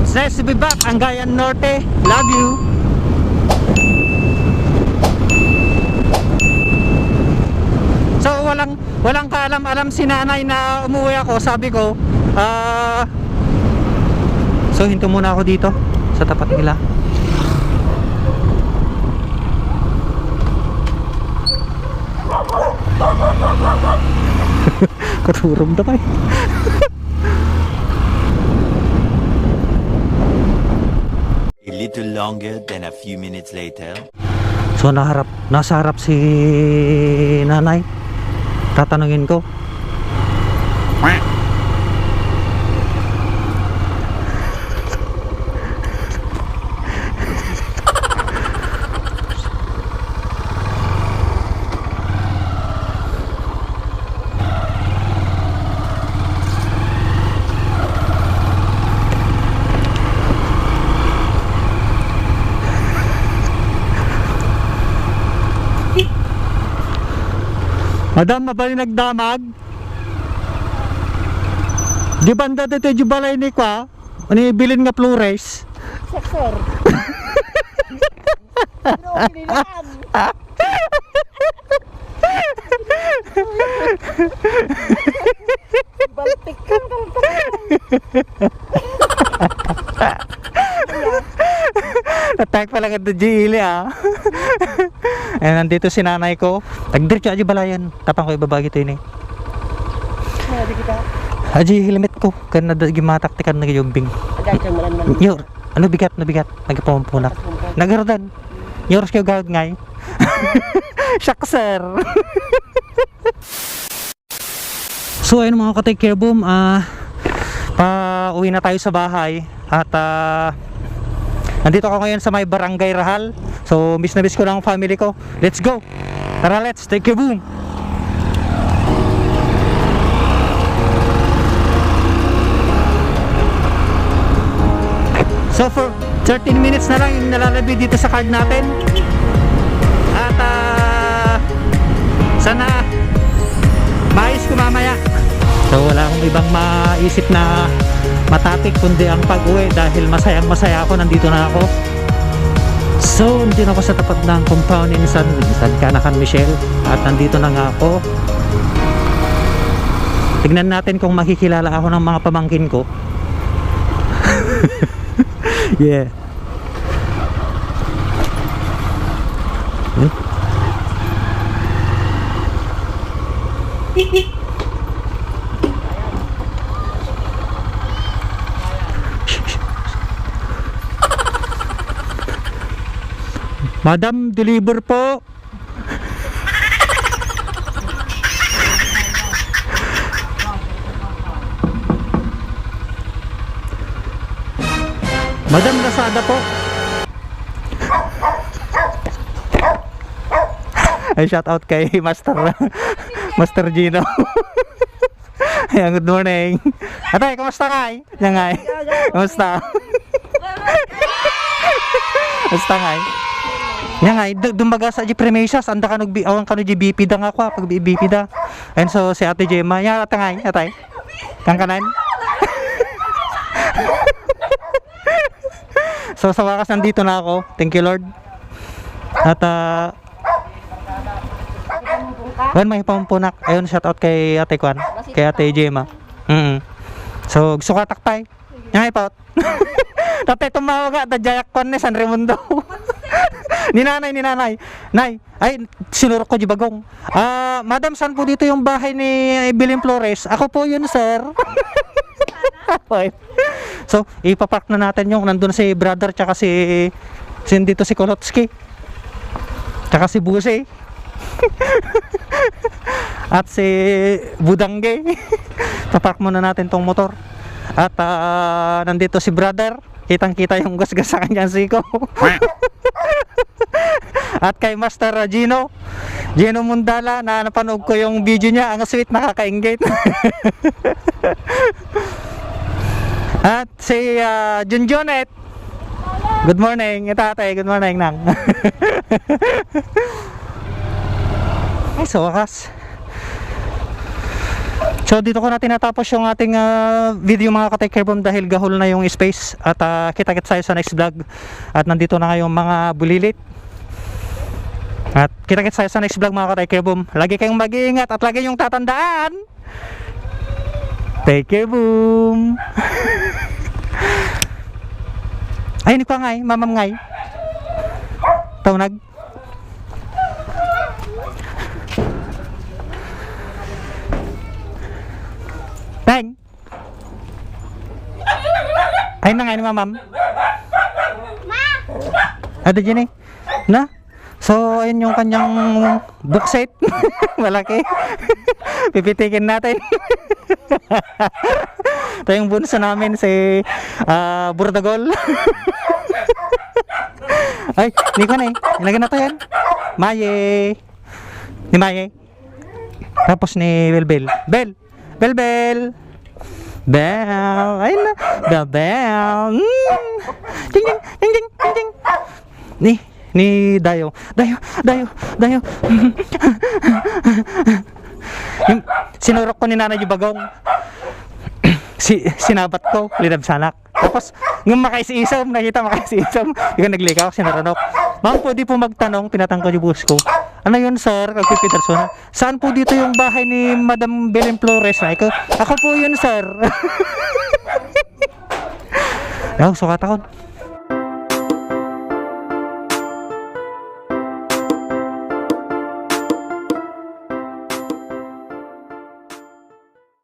It's nice to be back, Angayan Norte. Love you. So walang walang kaalam-alam si nanay na umuwi ako. Sabi ko, ah So hinto muna ako dito sa tapat nila. Katurom na tayo. A little longer than a few minutes later. So naharap, nasa harap si nanay. Tatanungin ko. Madam, mabali nagdamag. Di banda dito yung balay ni kwa. Ano bilin nga flores? Sir. Pero pilihan. Baltik ka, Attack pa lang ito Gili ah. Eh nandito si nanay ko. Tagdiretso aja balayan. Tapang ko ibabagi to ini. Kita. Aji helmet ko. Kana da gimataktikan na man. Yor, ano bigat na bigat. Nagpumpunak. Nagardan. Yoros kayo gawad ngay. Shock sir. so ayun mga ka-take care boom. Ah, pa uwi na tayo sa bahay. At ah, nandito ako ngayon sa may barangay Rahal. So miss na miss ko lang ang family ko. Let's go. Tara let's take care boom. So for 13 minutes na lang yung nalalabi dito sa card natin. At ah, sana maayos ko mamaya. So wala akong ibang maisip na matapik kundi ang pag-uwi dahil masayang masaya ako nandito na ako. So nandito na ako sa tapat ng compound ni San, San Canacan Michelle at nandito na nga ako. Tignan natin kung makikilala ako ng mga pamangkin ko. Yeah. Hmm? Madam, deliver po. Madam Lazada po. Ay, shout out kay Master Master Gino. Ayan, good morning. Atay, kamusta ka? Yan nga. Kamusta? Kamusta nga? Yan nga, d- dumbaga sa G Primasias, anda ka nag awan ka no GBP da nga ako, pag BP da. And so si Ate Gemma, yan atangay, atay. Kang kanan. So sa wakas nandito na ako. Thank you Lord. At uh, Wan may pampunak. Ayun shout out kay Ate Kwan, kay Ate Gemma. Mm. So gusto ka takpay. Yang ipot. Tatay tumawag at Jayak Kwan ni San Raimundo. ni nanay, ni nanay. Nay, ay, sinurok ko di bagong. Ah, madam, saan po dito yung bahay ni Bilin Flores? Ako po yun, sir. So, ipapark na natin yung nandun si brother tsaka si si dito si Kolotsky. Tsaka si Buse. At si Budangge. Papark muna natin tong motor. At ah, nandito si brother. Kitang kita yung gasgas sa kanyang siko. At kay Master ah, Gino. Gino Mundala na napanood ko yung video niya. Ang sweet nakaka-engage. At si uh, Junjunet. Good morning, itatay. Good morning, nang. Ay, sa wakas. So dito ko na tinatapos yung ating ah, video mga katekerbom dahil gahol na yung space at ah, kita-kits tayo sa next vlog at nandito na kayong mga bulilit at kita-kits tayo sa next vlog mga katekerbom lagi kayong mag-iingat at lagi yung tatandaan take care boom ay ni pa ngay mamam ngay taunag Teng. Ayun na nga ni mamam. Ada dyan eh. Na? So, ayun yung kanyang book. Malaki. Pipitikin natin. Ito yung bunso namin si ah, Burdagol. Ay, hindi ko na eh. Ilagay na to yan. Maye. Ni Maye. Tapos ni Belbel. Bel. Bel Bel. Ayun na. Bell Bell. Mm. Ding ding ding ding ding. Ni ni Dayo. Dayo, Dayo, Dayo. yung, sinurok ko ni Nanay yung bagong. si sinabat ko, linabsanak. Tapos, nung makaisisom, nakita makaisisom, yung naglikaw, sinaranok. Ma'am, pwede po magtanong, pinatangko yung bus ko. Ano yun, sir? Kagpipiderso na. Saan po dito yung bahay ni Madam Belen Flores? Ikaw, ako po yun, sir. Ako.